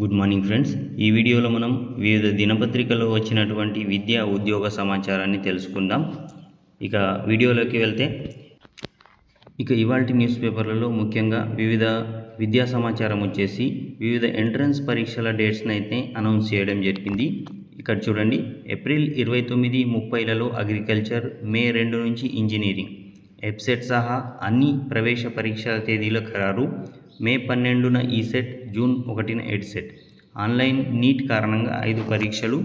Good morning friends. ఈ వీడియోలో మనం వివిధ దినపత్రికల్లో వచ్చినటువంటి విద్యా ఉద్యోగ సమాచారాన్ని తెలుసుకుందాం. ఇక వీడియోలోకి వెళ్తే ఇక ఇవాళ న్యూస్ పేపర్లలో ముఖ్యంగా వివిధ విద్యా సమాచారం వచ్చేసి వివిధ ఎంట్రన్స్ పరీక్షల డేట్స్ని అయితే అనౌన్స్ చేయడం జరిగింది. ఇక్కడ చూడండి ఏప్రిల్ ఇరవై తొమ్మిది ముప్పైలలో అగ్రికల్చర్ మే రెండు నుంచి ఇంజనీరింగ్. ఎప్సెట్ సహా అన్ని ప్రవేశ పరీక్షల తేదీల ఖరారు. మే పన్నెండున ఈసెట్ జూన్ ఒకటిన ఎడ్సెట్ ఆన్లైన్ నీట్ కారణంగా ఐదు పరీక్షలు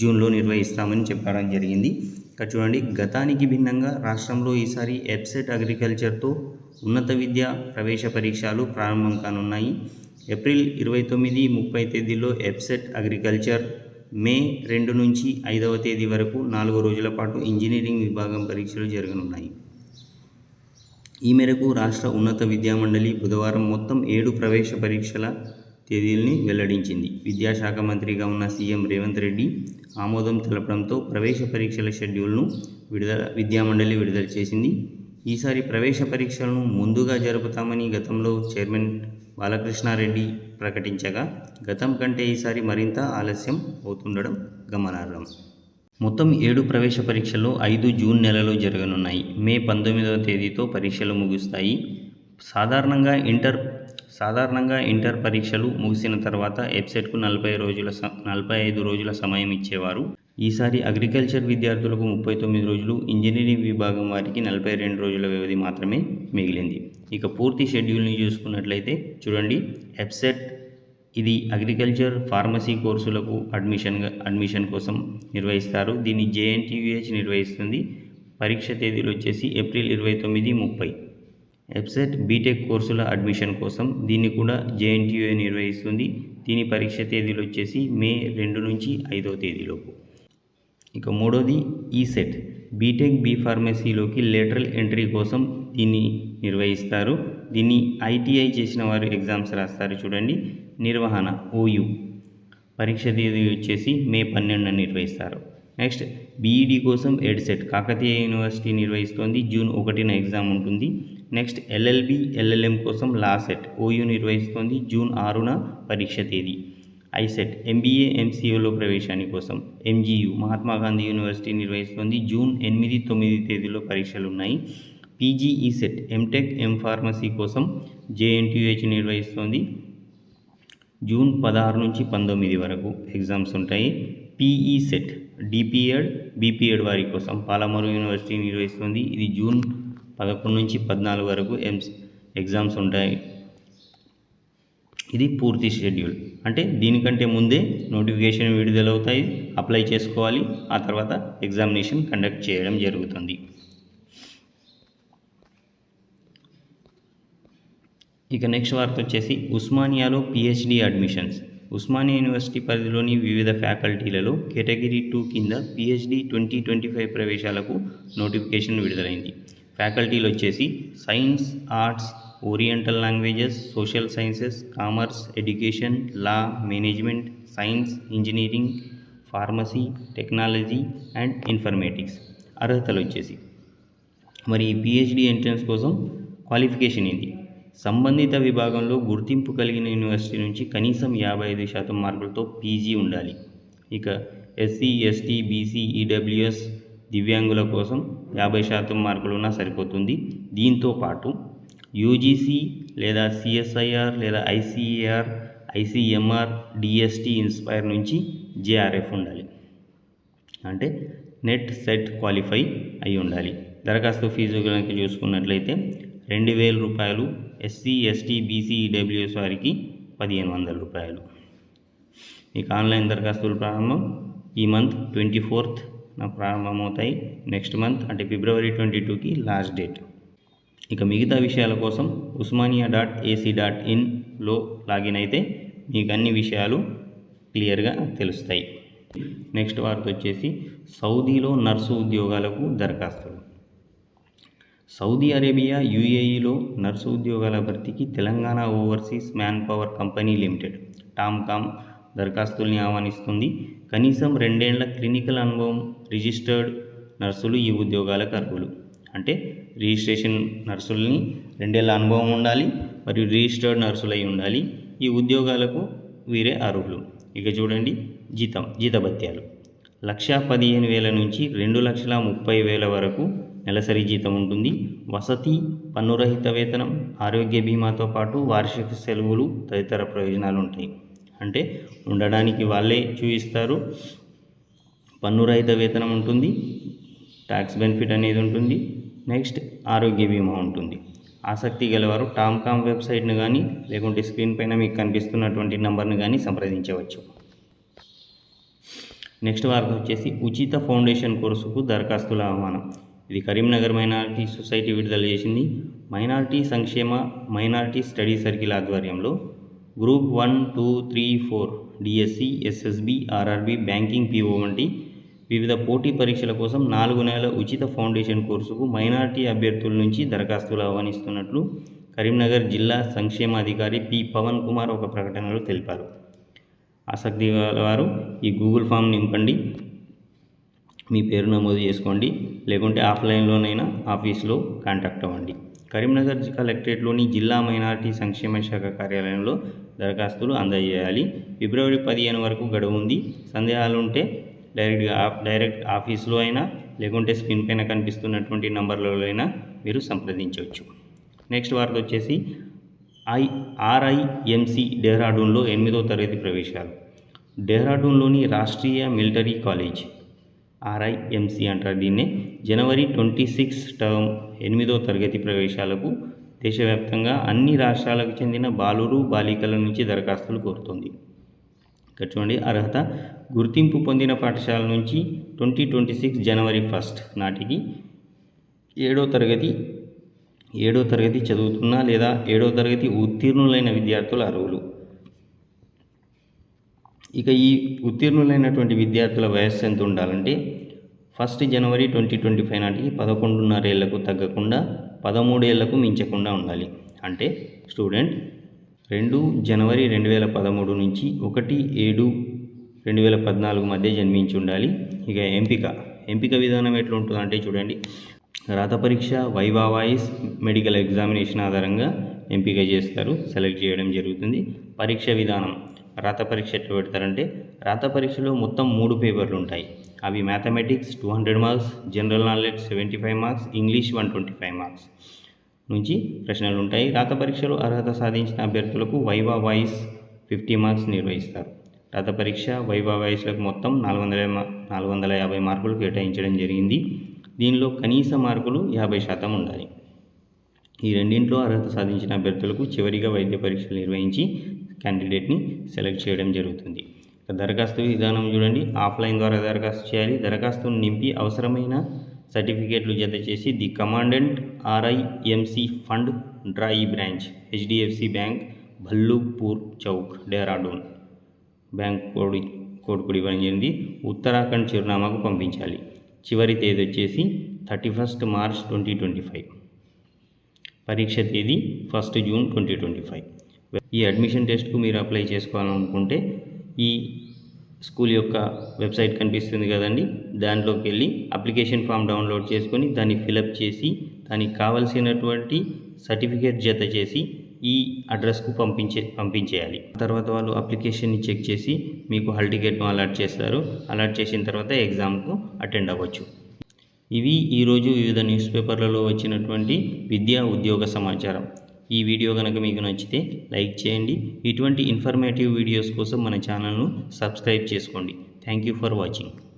జూన్లో నిర్వహిస్తామని చెప్పడం జరిగింది. ఇక్కడ చూడండి గతానికి భిన్నంగా రాష్ట్రంలో ఈసారి ఎబ్సెట్ అగ్రికల్చర్తో ఉన్నత విద్య ప్రవేశ పరీక్షలు ప్రారంభం కానున్నాయి. ఏప్రిల్ ఇరవై తొమ్మిది ముప్పై తేదీలో ఎబ్సెట్ అగ్రికల్చర్ మే రెండు నుంచి ఐదవ తేదీ వరకు నాలుగు రోజుల పాటు ఇంజనీరింగ్ విభాగం పరీక్షలు జరగనున్నాయి. ఈ మేరకు రాష్ట్ర ఉన్నత విద్యామండలి బుధవారం మొత్తం ఏడు ప్రవేశ పరీక్షల తేదీల్ని వెల్లడించింది. విద్యాశాఖ మంత్రిగా ఉన్న సీఎం రేవంత్ రెడ్డి ఆమోదం తెలపడంతో ప్రవేశ పరీక్షల షెడ్యూల్ను విడుదల విద్యామండలి విడుదల చేసింది. ఈసారి ప్రవేశ పరీక్షలను ముందుగా జరుపుతామని గతంలో చైర్మన్ బాలకృష్ణారెడ్డి ప్రకటించగా గతం కంటే ఈసారి మరింత ఆలస్యం అవుతుండడం గమనార్హం. మొత్తం ఏడు ప్రవేశ పరీక్షల్లో ఐదు జూన్ నెలలో జరగనున్నాయి. మే పంతొమ్మిదవ తేదీతో పరీక్షలు ముగుస్తాయి. సాధారణంగా ఇంటర్ సాధారణంగా ఇంటర్ పరీక్షలు ముగిసిన తర్వాత వెబ్సైట్కు నలభై రోజుల స నలభై ఐదు రోజుల సమయం ఇచ్చేవారు. ఈసారి అగ్రికల్చర్ విద్యార్థులకు ముప్పై తొమ్మిది రోజులు ఇంజనీరింగ్ విభాగం వారికి నలభై రెండు రోజుల వ్యవధి మాత్రమే మిగిలింది. ఇక పూర్తి షెడ్యూల్ని చూసుకున్నట్లయితే చూడండి వెబ్సైట్ ఇది అగ్రికల్చర్ ఫార్మసీ కోర్సులకు అడ్మిషన్గా అడ్మిషన్ కోసం నిర్వహిస్తారు. దీన్ని జేఎన్టీయూహెచ్ నిర్వహిస్తుంది. పరీక్ష తేదీలు వచ్చేసి ఏప్రిల్ ఇరవై తొమ్మిది ముప్పై. ఎఫ్సెట్ బీటెక్ కోర్సుల అడ్మిషన్ కోసం దీన్ని కూడా జేఎన్టీయూఏ నిర్వహిస్తుంది. దీని పరీక్ష తేదీలు వచ్చేసి మే రెండు నుంచి ఐదవ తేదీలోపు ఇక మూడోది ఈసెట్. బీటెక్ బీ ఫార్మసీలోకి లేటరల్ ఎంట్రీ కోసం దీన్ని నిర్వహిస్తారు. దీన్ని ఐటీఐ చేసిన వారు ఎగ్జామ్స్ రాస్తారు చూడండి. నిర్వహణ ఓయు పరీక్ష తేదీ వచ్చేసి మే పన్నెండున నిర్వహిస్తారు. నెక్స్ట్ బీఈడి కోసం ఎడ్సెట్ కాకతీయ యూనివర్సిటీ నిర్వహిస్తోంది. జూన్ ఒకటిన ఎగ్జామ్ ఉంటుంది. నెక్స్ట్ ఎల్ఎల్బి ఎల్ఎల్ఎం కోసం లాసెట్ ఓయూ నిర్వహిస్తోంది. జూన్ ఆరున పరీక్ష తేదీ. ఐసెట్ ఎంబీఏ ఎంసీఓలో ప్రవేశాని కోసం ఎంజీయు మహాత్మా గాంధీ యూనివర్సిటీ నిర్వహిస్తోంది. జూన్ ఎనిమిది తొమ్మిది తేదీలో పరీక్షలు ఉన్నాయి. పీజీఈసెట్ ఎంటెక్ ఎంఫార్మసీ కోసం జేఎన్టీయూహెచ్ నిర్వహిస్తోంది. జూన్ పదహారు నుంచి పంతొమ్మిది వరకు ఎగ్జామ్స్ ఉంటాయి. పీఈ సెట్ డిపిఎడ్ బీపీఎడ్ వారి కోసం పాలమూరు యూనివర్సిటీ నిర్వహిస్తుంది. ఇది జూన్ పదకొండు నుంచి పద్నాలుగు వరకు ఎమ్స్ ఎగ్జామ్స్ ఉంటాయి. ఇది పూర్తి షెడ్యూల్. అంటే దీనికంటే ముందే నోటిఫికేషన్ విడుదలవుతాయి అప్లై చేసుకోవాలి. ఆ తర్వాత ఎగ్జామినేషన్ కండక్ట్ చేయడం జరుగుతుంది. ఇక నెక్స్ట్ వార్త వచ్చేసి ఉస్మానియాలో పిహెచ్డి అడ్మిషన్స్. ఉస్మానియా యూనివర్సిటీ పరిధిలోని వివిధ ఫ్యాకల్టీలలో కేటగిరీ టూ కింద పిహెచ్డి ట్వంటీ ట్వంటీ ఫైవ్ ప్రవేశాలకు నోటిఫికేషన్ విడుదలైంది. ఫ్యాకల్టీలు వచ్చేసి science arts oriental languages social sciences commerce education law management science engineering pharmacy technology and informatics అర్హతలు వచ్చేసి. మరి పిహెచ్డి ఎంట్రన్స్ కోసం క్వాలిఫికేషన్ ఏంటి? సంబంధిత విభాగంలో గుర్తింపు కలిగిన యూనివర్సిటీ నుంచి కనీసం యాభై ఐదు శాతం మార్కులతో పీజీ ఉండాలి. ఇక ఎస్సీ ఎస్టీ బీసీ ఈడబ్ల్యూఎస్ దివ్యాంగుల కోసం యాభై శాతం మార్కులు ఉన్నా సరిపోతుంది. దీంతో పాటు యూజీసీ లేదా సిఎస్ఐఆర్ లేదా ఐసీఏఆర్ ఐసీఎంఆర్ డిఎస్టీ ఇన్స్పైర్ నుంచి జేఆర్ఎఫ్ ఉండాలి. అంటే నెట్ సెట్ క్వాలిఫై అయి ఉండాలి. దరఖాస్తు ఫీజు కనుక చూసుకున్నట్లయితే రెండు వేల రూపాయలు ఎస్సీ ఎస్టీ బీసీ ఈడబ్ల్యూఎస్ వారికి పదిహేను వందల రూపాయలు. మీకు ఆన్లైన్ దరఖాస్తులు ప్రారంభం. ఈ మంత్ ట్వంటీ ఫోర్త్ ప్రారంభమవుతాయి. నెక్స్ట్ మంత్ అంటే ఫిబ్రవరి ట్వంటీ టూకి లాస్ట్ డేట్. ఇక మిగతా విషయాల కోసం ఉస్మానియా డాట్ ఏసీ డాట్ ఇన్లో లాగిన్ అయితే మీకు అన్ని విషయాలు క్లియర్గా తెలుస్తాయి. నెక్స్ట్ వార్త వచ్చేసి సౌదీలో నర్సు ఉద్యోగాలకు దరఖాస్తులు. సౌదీ అరేబియా యూఏఈలో నర్సు ఉద్యోగాల భర్తీకి Telangana overseas man power company limited TOMCOM దరఖాస్తుల్ని ఆహ్వానిస్తుంది. కనీసం రెండేళ్ళ క్లినికల్ అనుభవం రిజిస్టర్డ్ నర్సులు ఈ ఉద్యోగాలకు అర్హులు. అంటే రిజిస్ట్రేషన్ నర్సుల్ని రెండేళ్ళ అనుభవం ఉండాలి మరియు రిజిస్టర్డ్ నర్సులు అయి ఉండాలి. ఈ ఉద్యోగాలకు వీరే అర్హులు. ఇక చూడండి జీతం జీతభత్యాలు. లక్షా పదిహేను వేల నుంచి రెండు లక్షల ముప్పై వేల వరకు నెలసరి జీతం ఉంటుంది. వసతి పన్నురహిత వేతనం ఆరోగ్య బీమాతో పాటు వార్షిక సెలవులు తదితర ప్రయోజనాలు ఉంటాయి అంటే ఉండడానికి వాళ్ళే చూపిస్తారు పన్నురహిత వేతనం ఉంటుంది. ట్యాక్స్ బెనిఫిట్ అనేది ఉంటుంది. నెక్స్ట్ ఆరోగ్య బీమా ఉంటుంది. ఆసక్తి గలవారు టామ్కామ్ వెబ్సైట్ను కానీ లేకుంటే స్క్రీన్ పైన మీకు కనిపిస్తున్నటువంటి నంబర్ని కానీ సంప్రదించవచ్చు. నెక్స్ట్ వార్త వచ్చేసి ఉచిత ఫౌండేషన్ కోర్సుకు దరఖాస్తుల ఆహ్వానం. ఇది కరీంనగర్ మైనారిటీ సొసైటీ విడుదల చేసింది. మైనారిటీ సంక్షేమ మైనారిటీ స్టడీ సర్కిల్ ఆధ్వర్యంలో group one two three four DSC SSB RRB banking PO వంటి వివిధ పోటీ పరీక్షల కోసం నాలుగు నెలల ఉచిత ఫౌండేషన్ కోర్సుకు మైనారిటీ అభ్యర్థుల నుంచి దరఖాస్తులు ఆహ్వానిస్తున్నట్లు కరీంనగర్ జిల్లా సంక్షేమాధికారి పి. పవన్ కుమార్ ఒక ప్రకటనలో తెలిపారు. ఆసక్తి గలవారు ఈ గూగుల్ ఫామ్ నింపండి. మీ పేరు నమోదు చేసుకోండి. లేకుంటే ఆఫ్లైన్లోనైనా ఆఫీస్లో కాంటాక్ట్ అవ్వండి. కరీంనగర్ కలెక్టరేట్లోని జిల్లా మైనారిటీ సంక్షేమ శాఖ కార్యాలయంలో దరఖాస్తులు అందజేయాలి. ఫిబ్రవరి పదిహేను వరకు గడువు ఉంది. సందేహాలు ఉంటే డైరెక్ట్గా డైరెక్ట్ ఆఫీస్లో అయినా లేకుంటే స్క్రీన్ పైన కనిపిస్తున్నటువంటి నంబర్లలో అయినా మీరు సంప్రదించవచ్చు. నెక్స్ట్ వార్త వచ్చేసి ఐ ఆర్ఐఎంసి డెహ్రాడూన్లో ఎనిమిదో తరగతి ప్రవేశాలు. డెహ్రాడూన్లోని రాష్ట్రీయ మిలిటరీ కాలేజ్ ఆర్ఐఎంసీ అంటారు దీన్నే. జనవరి ట్వంటీ సిక్స్ టర్మ్ ఎనిమిదో తరగతి ప్రవేశాలకు దేశవ్యాప్తంగా అన్ని రాష్ట్రాలకు చెందిన బాలురు బాలికల నుంచి దరఖాస్తులు కోరుతుంది. ఇక్కడ చూడండి అర్హత. గుర్తింపు పొందిన పాఠశాల నుంచి twenty twenty six January first నాటికి ఏడో తరగతి ఏడో తరగతి చదువుతున్న లేదా ఏడో తరగతి ఉత్తీర్ణులైన విద్యార్థులు అర్హులు. ఇక ఈ ఉత్తీర్ణులైనటువంటి విద్యార్థుల వయస్సు ఎంత ఉండాలంటే ఫస్ట్ జనవరి ట్వంటీ ట్వంటీ ఫైవ్ నాటికి పదకొండున్నర ఏళ్ళకు తగ్గకుండా పదమూడేళ్ళకు మించకుండా ఉండాలి. అంటే స్టూడెంట్ రెండు జనవరి రెండు వేల పదమూడు నుంచి ఒకటి ఏడు రెండు వేల పద్నాలుగు మధ్య జన్మించి ఉండాలి. ఇక ఎంపిక ఎంపిక విధానం ఎట్లా ఉంటుందంటే చూడండి. రాత పరీక్ష వైవా వాయిస్ మెడికల్ ఎగ్జామినేషన్ ఆధారంగా ఎంపిక చేస్తారు. సెలెక్ట్ చేయడం జరుగుతుంది. పరీక్ష విధానం రాత పరీక్ష ఎట్లా పెడతారంటే రాత పరీక్షలో మొత్తం మూడు పేపర్లు ఉంటాయి. అవి mathematics two hundred marks general knowledge seventy five marks English one twenty five marks నుంచి ప్రశ్నలు ఉంటాయి. రాత పరీక్షలో అర్హత సాధించిన అభ్యర్థులకు వైవా వాయిస్ ఫిఫ్టీ మార్క్స్ నిర్వహిస్తారు. రాత పరీక్ష వైవా వాయిస్లకు మొత్తం నాలుగు వందల నాలుగు వందల యాభై మార్కులు కేటాయించడం జరిగింది. దీనిలో కనీస మార్కులు యాభై శాతం ఉండాలి. ఈ రెండింటిలో అర్హత సాధించిన అభ్యర్థులకు చివరిగా వైద్య పరీక్షలు నిర్వహించి క్యాండిడేట్ని సెలెక్ట్ చేయడం జరుగుతుంది. దరఖాస్తు విధానం చూడండి. ఆఫ్లైన్ ద్వారా దరఖాస్తు చేయాలి. దరఖాస్తును నింపి అవసరమైన సర్టిఫికేట్లు జత చేసి the commandant RIMC fund drawee branch HDFC bank Ballupur Chowk Dehradun. Bank code code కూడా ఇవ్వడం జరిగింది. ఉత్తరాఖండ్ చిరునామాకు పంపించాలి. చివరి తేదీ వచ్చేసి thirty first March twenty twenty five. పరీక్ష తేదీ first June twenty twenty five. ఈ అడ్మిషన్ టెస్ట్కు మీరు అప్లై చేసుకోవాలనుకుంటే ఈ స్కూల్ యొక్క వెబ్సైట్ కనిపిస్తుంది కదండి. దాంట్లోకి వెళ్ళి అప్లికేషన్ ఫామ్ డౌన్లోడ్ చేసుకొని దాన్ని ఫిలప్ చేసి దానికి కావలసినటువంటి సర్టిఫికేట్ జత చేసి ఈ అడ్రస్కు పంపించే పంపించేయాలి. తర్వాత వాళ్ళు అప్లికేషన్ని చెక్ చేసి మీకు హాల్ టికెట్ను అలాట్ చేస్తారు. అలాట్ చేసిన తర్వాత ఎగ్జామ్కు అటెండ్ అవ్వచ్చు. ఇవి ఈరోజు వివిధ న్యూస్ పేపర్లలో వచ్చినటువంటి విద్యా ఉద్యోగ సమాచారం. ఈ వీడియో కనుక మీకు నచ్చితే లైక్ చేయండి. ఇటువంటి ఇన్ఫర్మేటివ్ వీడియోస్ కోసం మన ఛానల్ను సబ్స్క్రైబ్ చేసుకోండి. Thank you for watching